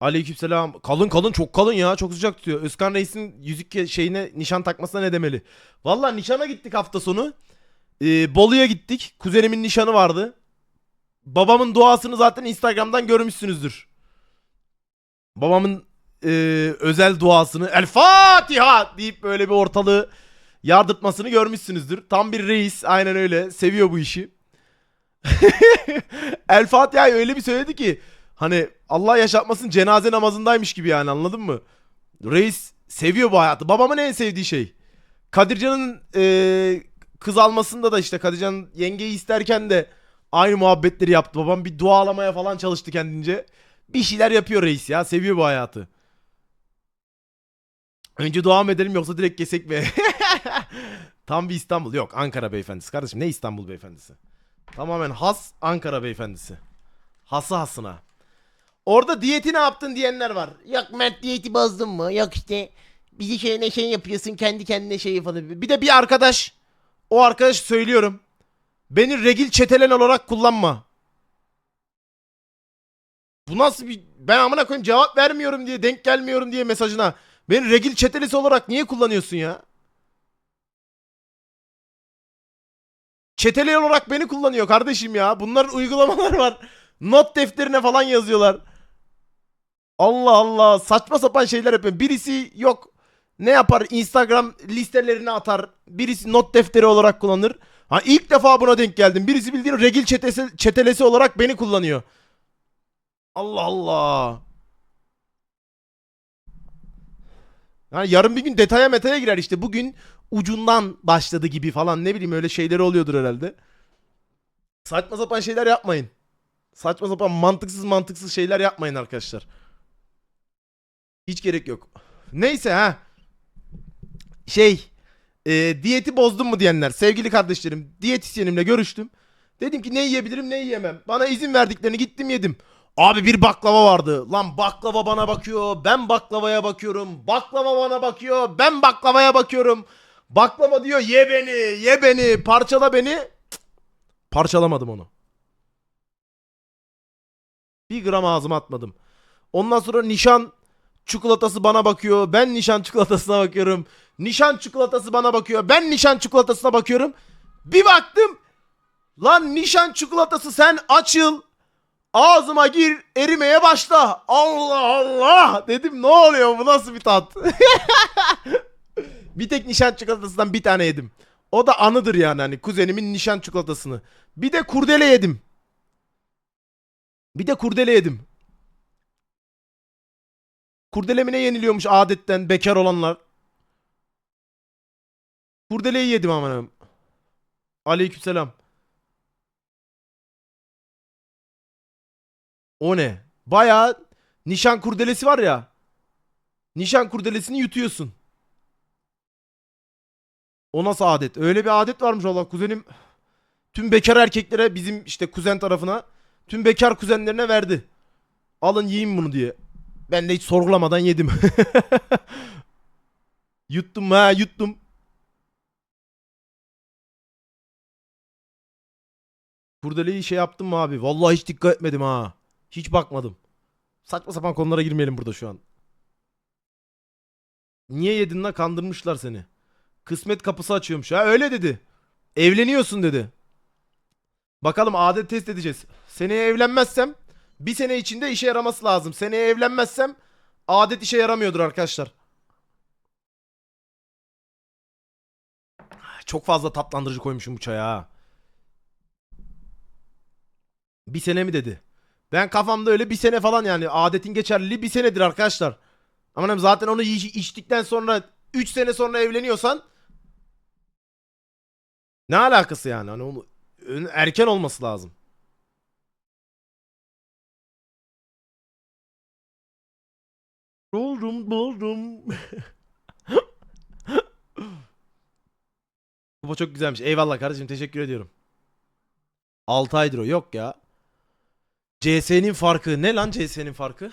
Aleykümselam. Kalın kalın çok kalın ya. Çok sıcak tutuyor. Özkan Reis'in yüzük şeyine nişan takmasına ne demeli? Valla nişana gittik hafta sonu. Ee, Bolu'ya gittik. Kuzenimin nişanı vardı. Babamın duasını zaten Instagram'dan görmüşsünüzdür. Babamın e, özel duasını El Fatiha deyip böyle bir ortalığı yardırtmasını görmüşsünüzdür. Tam bir reis. Aynen öyle. Seviyor bu işi. El Fatiha'yı öyle bir söyledi ki hani Allah yaşatmasın cenaze namazındaymış gibi yani anladın mı? Reis seviyor bu hayatı. Babamın en sevdiği şey. Kadircan'ın eee, kız almasında da işte Kadircan yengeyi isterken de aynı muhabbetleri yaptı. Babam bir dualamaya falan çalıştı kendince. Bir şeyler yapıyor reis ya. Seviyor bu hayatı. Önce dua mı edelim yoksa direkt kesek mi? Tam bir İstanbul. Yok Ankara beyefendisi. Kardeşim ne İstanbul beyefendisi? Tamamen has Ankara beyefendisi. Hası hasına. Orada diyeti ne yaptın diyenler var. Yok Mert diyeti bozdun mu? Yok işte bizi şey ne şey yapıyorsun kendi kendine şey falan. Bir de bir arkadaş. O arkadaş söylüyorum. Beni regil çetelen olarak kullanma. Bu nasıl bir... Ben amına koyayım cevap vermiyorum diye denk gelmiyorum diye mesajına. Beni regil çetelesi olarak niye kullanıyorsun ya? Çeteli olarak beni kullanıyor kardeşim ya. Bunların uygulamalar var. Not defterine falan yazıyorlar. Allah Allah saçma sapan şeyler yapıyor. Birisi yok ne yapar Instagram listelerine atar. Birisi not defteri olarak kullanır. Ha ilk defa buna denk geldim. Birisi bildiğin regil çetesi, çetelesi olarak beni kullanıyor. Allah Allah. Yani yarın bir gün detaya metaya girer işte. Bugün ucundan başladı gibi falan ne bileyim öyle şeyleri oluyordur herhalde. Saçma sapan şeyler yapmayın. Saçma sapan mantıksız mantıksız şeyler yapmayın arkadaşlar. Hiç gerek yok. Neyse ha. Şey. e, diyeti bozdum mu diyenler. Sevgili kardeşlerim. Diyetisyenimle görüştüm. Dedim ki ne yiyebilirim ne yiyemem. Bana izin verdiklerini gittim yedim. Abi bir baklava vardı. Lan baklava bana bakıyor. Ben baklavaya bakıyorum. Baklava bana bakıyor. Ben baklavaya bakıyorum. Baklava diyor ye beni ye beni parçala beni. Parçalamadım onu. Bir gram ağzıma atmadım. Ondan sonra nişan çikolatası bana bakıyor. Ben nişan çikolatasına bakıyorum. Nişan çikolatası bana bakıyor. Ben nişan çikolatasına bakıyorum. Bir baktım. Lan nişan çikolatası sen açıl. Ağzıma gir erimeye başla. Allah Allah. Dedim ne oluyor bu nasıl bir tat? bir tek nişan çikolatasından bir tane yedim. O da anıdır yani hani kuzenimin nişan çikolatasını. Bir de kurdele yedim. Bir de kurdele yedim. Kurdelemine yeniliyormuş adetten bekar olanlar. Kurdeleyi yedim amanım. Aleykümselam. O ne? Bayağı nişan kurdelesi var ya. Nişan kurdelesini yutuyorsun. O nasıl adet? Öyle bir adet varmış Allah kuzenim. Tüm bekar erkeklere bizim işte kuzen tarafına tüm bekar kuzenlerine verdi. Alın yiyin bunu diye. Ben de hiç sorgulamadan yedim. yuttum ha yuttum. Kurdeleyi şey yaptım mı abi? Vallahi hiç dikkat etmedim ha. Hiç bakmadım. Saçma sapan konulara girmeyelim burada şu an. Niye yedin lan kandırmışlar seni. Kısmet kapısı açıyormuş. Ha öyle dedi. Evleniyorsun dedi. Bakalım adet test edeceğiz. Seneye evlenmezsem bir sene içinde işe yaraması lazım. Seneye evlenmezsem adet işe yaramıyordur arkadaşlar. Çok fazla tatlandırıcı koymuşum bu çaya. Bir sene mi dedi? Ben kafamda öyle bir sene falan yani adetin geçerliliği bir senedir arkadaşlar. Ama zaten onu iç- içtikten sonra 3 sene sonra evleniyorsan ne alakası yani? Hani onu erken olması lazım. Buldum buldum. Bu çok güzelmiş. Eyvallah kardeşim teşekkür ediyorum. 6 aydır o. Yok ya. CS'nin farkı. Ne lan CS'nin farkı?